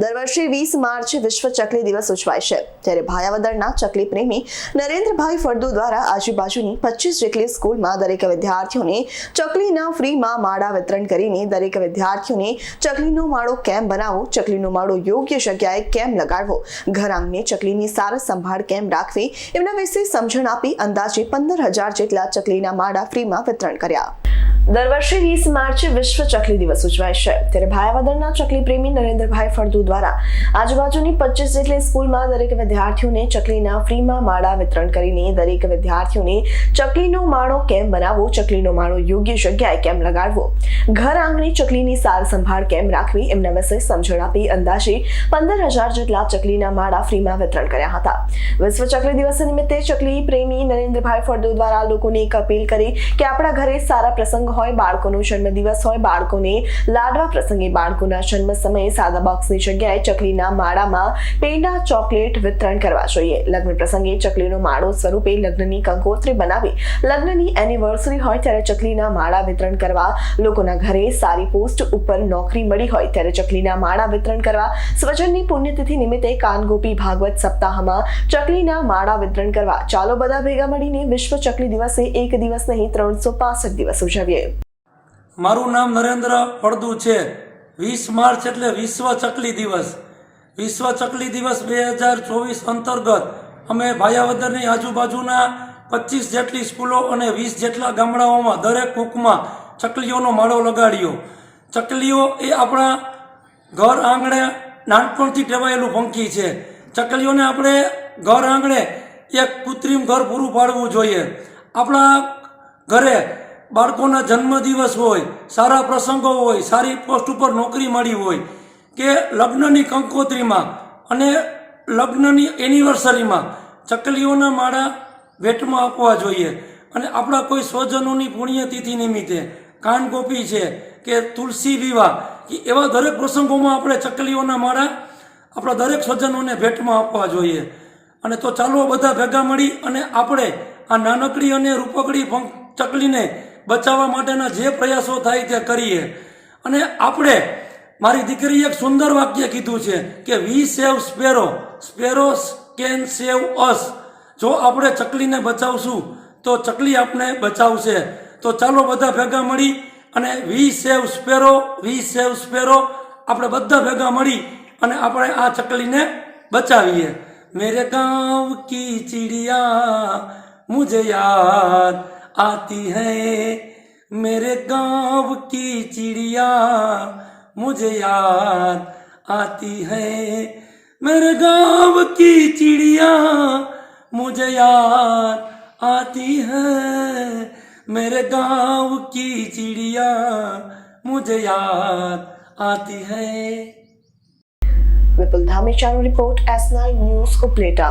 દર વર્ષે વીસ માર્ચ વિશ્વ ચકલી દિવસ ઉજવાય છે. ત્યારે ભાયાવદરના ચકલી પ્રેમી નરેન્દ્રભાઈ ફળદુ દ્વારા આજુબાજુની પચીસ જેટલી સ્કૂલમાં દરેક વિદ્યાર્થીઓને ચકલીના ફ્રીમાં માળા વિતરણ કરીને દરેક વિદ્યાર્થીઓને ચકલીનો માળો કેમ બનાવવો ચકલીનો માળો યોગ્ય જગ્યાએ કેમ લગાડવો, ઘર આંગણે ચકલીની સારા સંભાળ કેમ રાખવી, એમના વિશે સમજણ આપી અંદાજે પંદર હજાર જેટલા ચકલીના માળા ફ્રીમાં વિતરણ કર્યા. દર વર્ષે વીસ માર્ચે વિશ્વ ચકલી દિવસ ઉજવાય છે. ત્યારે ભાયાવદરના ચકલી પ્રેમી નરેન્દ્રભાઈ ફળદુ દ્વારા આજુબાજુની પચીસ જેટલી સ્કૂલમાં દરેક વિદ્યાર્થીઓને ચકલીના ફ્રીમાં માળા વિતરણ કરીને દરેક વિદ્યાર્થીઓને ચકલીનો માળો કેમ બનાવવો, ચકલીનો માળો યોગ્ય જગ્યાએ કેમ લગાડવો, ઘર આંગણે ચકલીની સાર સંભાળ કેમ રાખવી એમના વિશે સમજણ આપી અંદાજે પંદર હજાર જેટલા ચકલીના માળા ફ્રીમાં વિતરણ કર્યા હતા. વિશ્વ ચકલી દિવસ નિમિત્તે ચકલી પ્રેમી નરેન્દ્રભાઈ ફળદુ દ્વારા લોકોને એક અપીલ કરી કે આપણા ઘરે સારા પ્રસંગ હોય બાળકોનો જન્મદિવસ હોય, બાળકોને લાડવા પ્રસંગે બાળકોના જન્મ સમયે સાદા બોક્સની જગ્યાએ ચકલીના માળામાં પેંડા, ચોકલેટ વિતરણ કરવા જોઈએ. લગ્ન પ્રસંગે ચકલીનો માળો સ્વરૂપે લગ્નની કંકોત્રી બનાવી લગ્નની એનિવર્સરી હોય ત્યારે ચકલીના માળા વિતરણ કરવા લોકોના ઘરે સારી પોસ્ટ ઉપર નોકરી મળી હોય ત્યારે ચકલીના માળા વિતરણ કરવા સ્વજનની પુણ્યતિથિ નિમિત્તે કાનગોપી ભાગવત સપ્તાહમાં ચકલીના માળા વિતરણ કરવા. ચાલો બધા ભેગા મળીને વિશ્વ ચકલી દિવસે એક દિવસ નહીં, ત્રણસો દિવસ ઉજવીએ. મારું નામ નરેન્દ્ર ફળદુ છે. વીસ માર્ચ એટલે વિશ્વ ચકલી દિવસ. વિશ્વ ચકલી દિવસ બે હજાર ચોવીસ અંતર્ગત અમે ભાયાવદરની આજુબાજુના પચીસ જેટલી સ્કૂલો અને વીસ જેટલા ગામડાઓમાં દરેક કૂકમાં ચકલીઓનો માળો લગાડ્યો. ચકલીઓ એ આપણા ઘર આંગણે નાનપણથી ટેવાયેલું પંખી છે. ચકલીઓને આપણે ઘર આંગણે એક કૃત્રિમ ઘર પૂરું પાડવું જોઈએ. આપણા ઘરે બાળકોના જન્મદિવસ હોય, સારા પ્રસંગો હોય, સારી પોસ્ટ ઉપર નોકરી મળી હોય, કે લગ્નની કંકોત્રીમાં અને લગ્નની એનિવર્સરીમાં ચકલીઓના માળા ભેટમાં આપવા જોઈએ. અને આપણા કોઈ સ્વજનોની પુણ્યતિથિ નિમિત્તે કાનગોપી છે કે તુલસી વિવાહ, કે એવા દરેક પ્રસંગોમાં આપણે ચકલીઓના માળા આપણા દરેક સ્વજનોને ભેટમાં આપવા જોઈએ. અને તો ચાલો બધા ભેગા મળી અને આપણે આ નાનકડી અને રૂપકડી ચકલીને બચાવવા માટેના જે પ્રયાસો થાય તે કરીએ. અને આપણે, મારી દીકરીએ એક સુંદર વાક્ય કીધું છે કે we save sparrow sparrow can save us જો આપણે ચકલીને બચાવશું, તો ચકલી આપણે બચાવશે. તો ચાલો બધા ભેગા મળી અને વી સેવ સ્પેરો વી સેવ સ્પેરો આપણે બધા ભેગા મળી અને આપણે આ ચકલીને બચાવીએ. મેરે ગાંવ કી ચિડિયા, મુજે યાદ आती है मेरे गांव की चिड़िया मुझे याद आती है मेरे गांव की चिड़िया मुझे याद आती है मेरे गांव की चिड़िया मुझे याद आती है Vipul Dhami report S nine news को प्लेटा